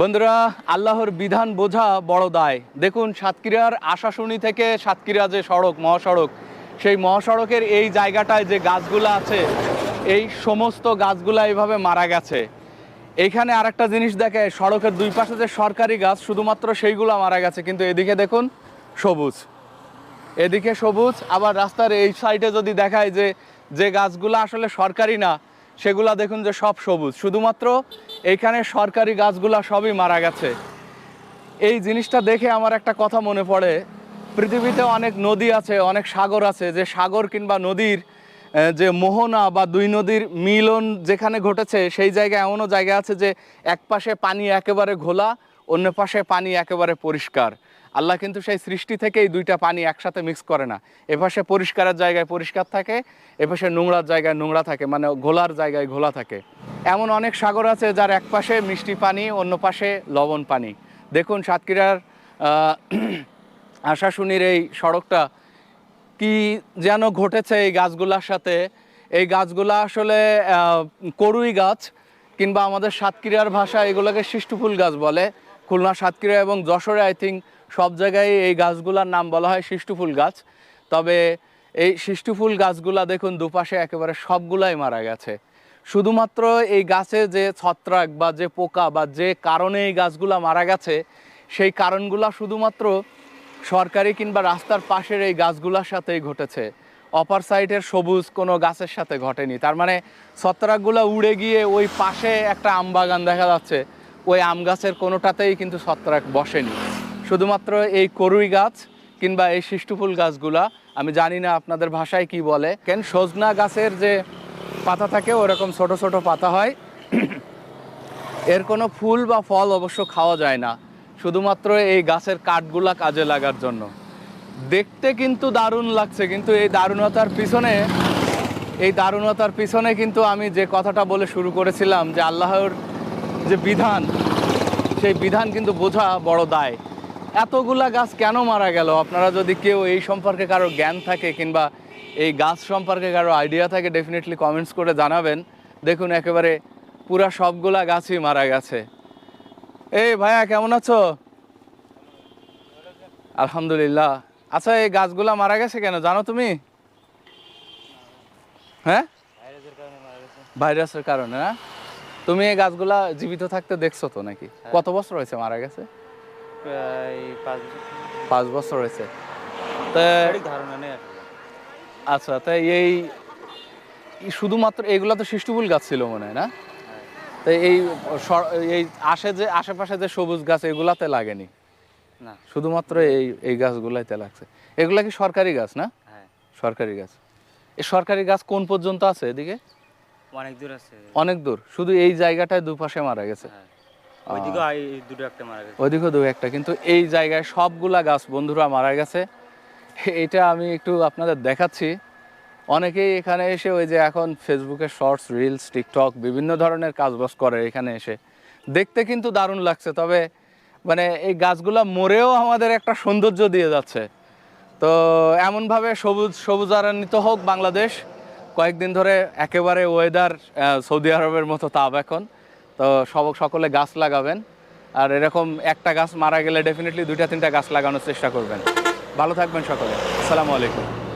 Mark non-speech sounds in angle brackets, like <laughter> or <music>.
বন্ধুরা, আল্লাহর বিধান বোঝা বড় দায়। দেখুন, সাতক্ষীরার আশাশুনি থেকে সাতক্ষীরা যে সড়ক, মহাসড়ক, সেই মহাসড়কের এই জায়গাটায় যে গাছগুলো আছে, এই সমস্ত গাছগুলো এইভাবে মারা গেছে। এইখানে আরেকটা জিনিস দেখে, সড়কের দুই পাশে যে সরকারি গাছ, শুধুমাত্র সেইগুলো মারা গেছে। কিন্তু এদিকে দেখুন, সবুজ। এদিকে সবুজ, আবার রাস্তার এই সাইডে যদি দেখায় যে যে গাছগুলো আসলে সরকারি না সেগুলা দেখুন যে সব সবুজ। শুধুমাত্র এইখানে সরকারি গাছগুলা সবই মারা গেছে। এই জিনিসটা দেখে আমার একটা কথা মনে পড়ে। পৃথিবীতে অনেক নদী আছে, অনেক সাগর আছে। যে সাগর কিংবা নদীর যে মোহনা বা দুই নদীর মিলন যেখানে ঘটেছে, সেই জায়গায় এমনও জায়গা আছে যে এক পাশে পানি একেবারে ঘোলা, অন্য পাশে পানি একেবারে পরিষ্কার। আল্লাহ কিন্তু সেই সৃষ্টি থেকেই দুইটা পানি একসাথে মিক্স করে না। এপাশে পরিষ্কারের জায়গায় পরিষ্কার থাকে, এপাশে নোংরার জায়গায় নোংরা থাকে মানে ঘোলার জায়গায় ঘোলা থাকে। এমন অনেক সাগর আছে যার এক পাশে মিষ্টি পানি, অন্য পাশে লবণ পানি। দেখুন সাতক্ষীরার <clears throat> আশাশুনির এই সড়কটা কি যেন ঘটেছে এই গাছগুলার সাথে। এই গাছগুলা আসলে করুই গাছ কিংবা আমাদের সাতক্ষীরার ভাষা এগুলোকে শিষ্টফুল গাছ বলে। খুলনা সাতক্ষীরা এবং যশোরে আই থিঙ্ক সব জায়গায় এই গাছগুলার নাম বলা হয় শিষ্টফুল গাছ। তবে এই শিষ্টফুল গাছগুলা দেখুন দুপাশে একেবারে সবগুলাই মারা গেছে। শুধুমাত্র এই গাছে যে ছত্রাক বা যে পোকা বা যে কারণে এই গাছগুলা মারা গেছে, সেই কারণগুলা শুধুমাত্র সরকারি কিংবা রাস্তার পাশের এই গাছগুলোর সাথেই ঘটেছে। অপার সাইডের সবুজ কোনো গাছের সাথে ঘটেনি। তার মানে ছত্রাকগুলো উড়ে গিয়ে ওই পাশে একটা আম বাগান দেখা যাচ্ছে। ওই আম গাছের কোনোটাতেই কিন্তু ছত্রাক বসেনি। শুধুমাত্র এই করুই গাছ কিংবা এই শিষ্টফুল গাছগুলা, আমি জানি না আপনাদের ভাষায় কি বলে। কেন সজনা গাছের যে পাতা থাকে, ওরকম ছোট ছোট পাতা হয়। এর কোনো ফুল বা ফল অবশ্য খাওয়া যায় না। শুধুমাত্র এই গাছের কাঠগুলা কাজে লাগার জন্য। দেখতে কিন্তু দারুণ লাগছে, কিন্তু এই দারুণতার পিছনে, এই দারুণতার পিছনে কিন্তু আমি যে কথাটা বলে শুরু করেছিলাম, যে আল্লাহর যে বিধান, সেই বিধান কিন্তু বোঝা বড় দায়। এতগুলা গাছ কেন মারা গেল? আপনারা যদি কেউ এই সম্পর্কে কারও জ্ঞান থাকে কিংবা এই গাছ সম্পর্কে কারও আইডিয়া থাকে ডেফিনেটলি কমেন্টস করে জানাবেন। দেখুন একেবারে পুরা সবগুলা গাছই মারা গেছে। এই ভাইয়া কেমন আছো? আলহামদুলিল্লাহ। আচ্ছা এই গাছগুলা মারা গেছে কেন? জানো তুমি? হ্যাঁ? ভাইরাসের কারণে না? তুমি এই গাছগুলা জীবিত থাকতে দেখছ তো নাকি? কত বছর হয়েছে মারা গেছে? পাঁচ বছর। হয়েছে। তা ধারণা নেই আচ্ছা তাই এই শুধুমাত্র এইগুলা তো শিষ্টুফুল গাছ ছিল মনে হয় না? হ্যাঁ। এই এই আশে যে আশেপাশে যে সবুজ গাছ এগুলাতে লাগেনি? না। শুধুমাত্র এই এই গাছগুলাইতে লাগছে। এগুলা কি সরকারি গাছ না? হ্যাঁ। সরকারি গাছ। এই সরকারি গাছ কোন পর্যন্ত আছে এদিকে? অনেক দূর আছে। অনেক দূর। শুধু এই জায়গাটায় দুপাশে মারা গেছে। হ্যাঁ ওইদিকে এই দুটো একটা মারা গেছে। ওইদিকে দু একটা কিন্তু এই জায়গায় সবগুলা গাছ বন্ধুরা মারা গেছে। এটা আমি একটু আপনাদের দেখাচ্ছি। অনেকেই এখানে এসে ওই যে এখন ফেসবুকে শর্টস রিলস টিকটক বিভিন্ন ধরনের কাজবাজ করে এখানে এসে। দেখতে কিন্তু দারুণ লাগছে তবে মানে এই গাছগুলা মরেও আমাদের একটা সৌন্দর্য দিয়ে যাচ্ছে। তো এমনভাবে সবুজ সবুজারান্বিত হোক বাংলাদেশ। কয়েকদিন ধরে একেবারে ওয়েদার সৌদি আরবের মতো তাপ এখন। তো সব সকলে গাছ লাগাবেন। আর এরকম একটা গাছ মারা গেলে ডেফিনেটলি দুইটা, তিনটা গাছ লাগানোর চেষ্টা করবেন। ভালো থাকবেন সকলে। আসসালামু আলাইকুম।